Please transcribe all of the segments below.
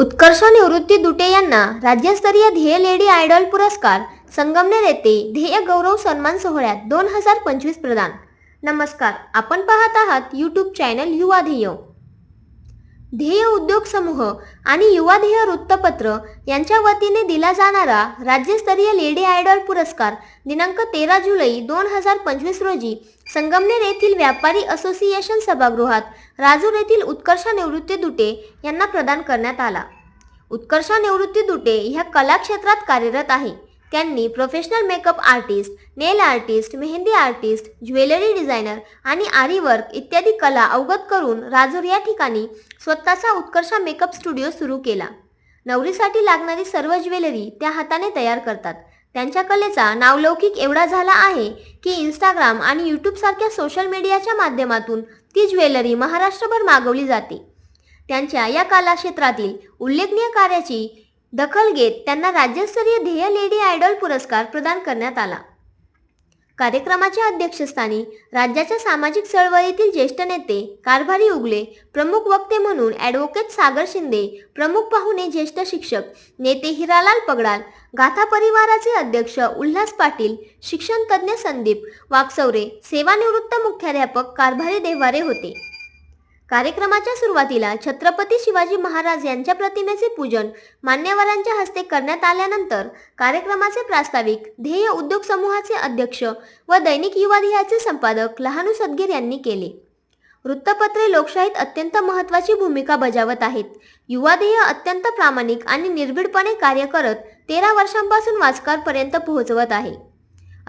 उत्कर्ष निवृत्ती दुटे यांना राज्यस्तरीय ध्येय लेडी आयडॉल पुरस्कार संगमनेर येथे ध्येय गौरव सन्मान सोहळ्यात दोन हजार पंचवीस प्रदान. नमस्कार आपण पाहत आहात यूट्यूब चॅनल युवा ध्येय. ध्येय उद्योग समूह आणि युवा ध्येय वृत्तपत्र यांच्या वतीने दिला जाणारा राज्यस्तरीय लेडी आयडॉल पुरस्कार दिनांक तेरा जुलै दोन हजार पंचवीस रोजी संगमनेर येथील व्यापारी असोसिएशन सभागृहात राजूर येथील उत्कर्ष निवृत्ती दुटे यांना प्रदान करण्यात आला. उत्कर्ष निवृत्ती दुटे ह्या कला क्षेत्रात कार्यरत आहे. त्यांनी professional makeup artist nail artist mehndi artist jewellery designer आणि आरी वर्क इत्यादी कला अवगत करून राजूर या ठिकाणी स्वतःचा उत्कर्ष मेकअप स्टुडिओ सुरू केला. नवरीसाठी लागणारी सर्व ज्वेलरी त्या हाताने तयार करतात. त्यांच्या कलेचा नावलौकिक एवढा झाला आहे की इंस्टाग्राम आणि यूट्यूबसारख्या सोशल मीडियाच्या माध्यमातून ती ज्वेलरी महाराष्ट्रभर मागवली जाते. त्यांच्या या कलाक्षेत्रातील उल्लेखनीय कार्याची दखल घेत त्यांना राज्यस्तरीय ध्येय लेडी आयडॉल पुरस्कार प्रदान करण्यात आला. कार्यक्रमाच्या अध्यक्षस्थानी राज्याच्या सामाजिक चळवळीतील ज्येष्ठ नेते कारभारी उगले प्रमुख वक्ते म्हणून ॲडव्होकेट सागर शिंदे प्रमुख पाहुणे ज्येष्ठ शिक्षक नेते हिरालाल पगडाल गाथा परिवाराचे अध्यक्ष उल्हास पाटील शिक्षण तज्ज्ञ संदीप वाकसवरे सेवानिवृत्त मुख्याध्यापक कारभारी देवारे होते. कार्यक्रमाच्या सुरुवातीला छत्रपती शिवाजी महाराज यांच्या प्रतिमेचे पूजन मान्यवरांच्या हस्ते करण्यात आल्यानंतर कार्यक्रमाचे प्रास्ताविक ध्येय उद्योग समूहाचे अध्यक्ष व दैनिक युवा ध्येयाचे संपादक लहानू सदगीर यांनी केले. वृत्तपत्रे लोकशाहीत अत्यंत महत्त्वाची भूमिका बजावत आहेत. युवा ध्येय अत्यंत प्रामाणिक आणि निर्भीडपणे कार्य करत तेरा वर्षांपासून वाचकारपर्यंत पोहोचवत आहे.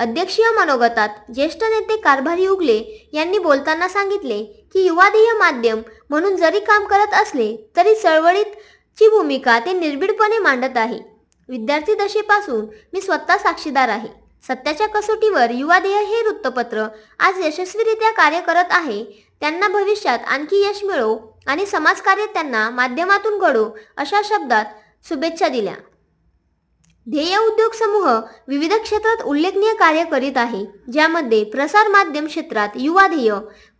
अध्यक्षीय मनोगतात ज्येष्ठ नेते कारभारी उगले यांनी बोलताना सांगितले की युवा माध्यम म्हणून जरी काम करत असले तरी चळवळीतची भूमिका ते निर्भीडपणे मांडत आहे. विद्यार्थी दशेपासून मी स्वतः साक्षीदार आहे. सत्याच्या कसोटीवर युवादेय हे वृत्तपत्र आज यशस्वीरित्या कार्य करत आहे. त्यांना भविष्यात आणखी यश मिळो आणि समाजकार्य त्यांना माध्यमातून घडो अशा शब्दात शुभेच्छा दिल्या. ध्येय उद्योग समूह विविध क्षेत्रात उल्लेखनीय कार्य करीत आहे ज्यामध्ये प्रसार माध्यम क्षेत्रात युवा ध्येय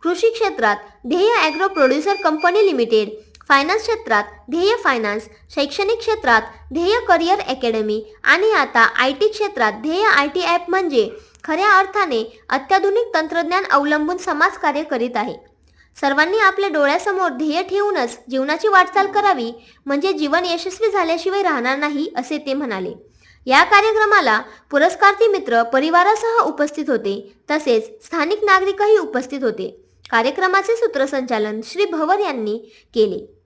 कृषी क्षेत्रात Dhyey agro producer company limited finance क्षेत्रात ध्येय फायनान्स शैक्षणिक क्षेत्रात ध्येय करिअर अकॅडमी आणि आता आय टी क्षेत्रात ध्येय आय टी ॲप म्हणजे खऱ्या अर्थाने अत्याधुनिक तंत्रज्ञान अवलंबून समाजकार्य करीत आहे. सर्वांनी आपल्या डोळ्यासमोर ध्येय ठेवूनच जीवनाची वाटचाल करावी म्हणजे जीवन यशस्वी झाल्याशिवाय राहणार नाही असे ते म्हणाले. या कार्यक्रमाला पुरस्कार्थी मित्र परिवारासह उपस्थित होते. तसेच स्थानिक नागरिकही उपस्थित होते. कार्यक्रमाचे सूत्रसंचालन श्री भवर यांनी केले.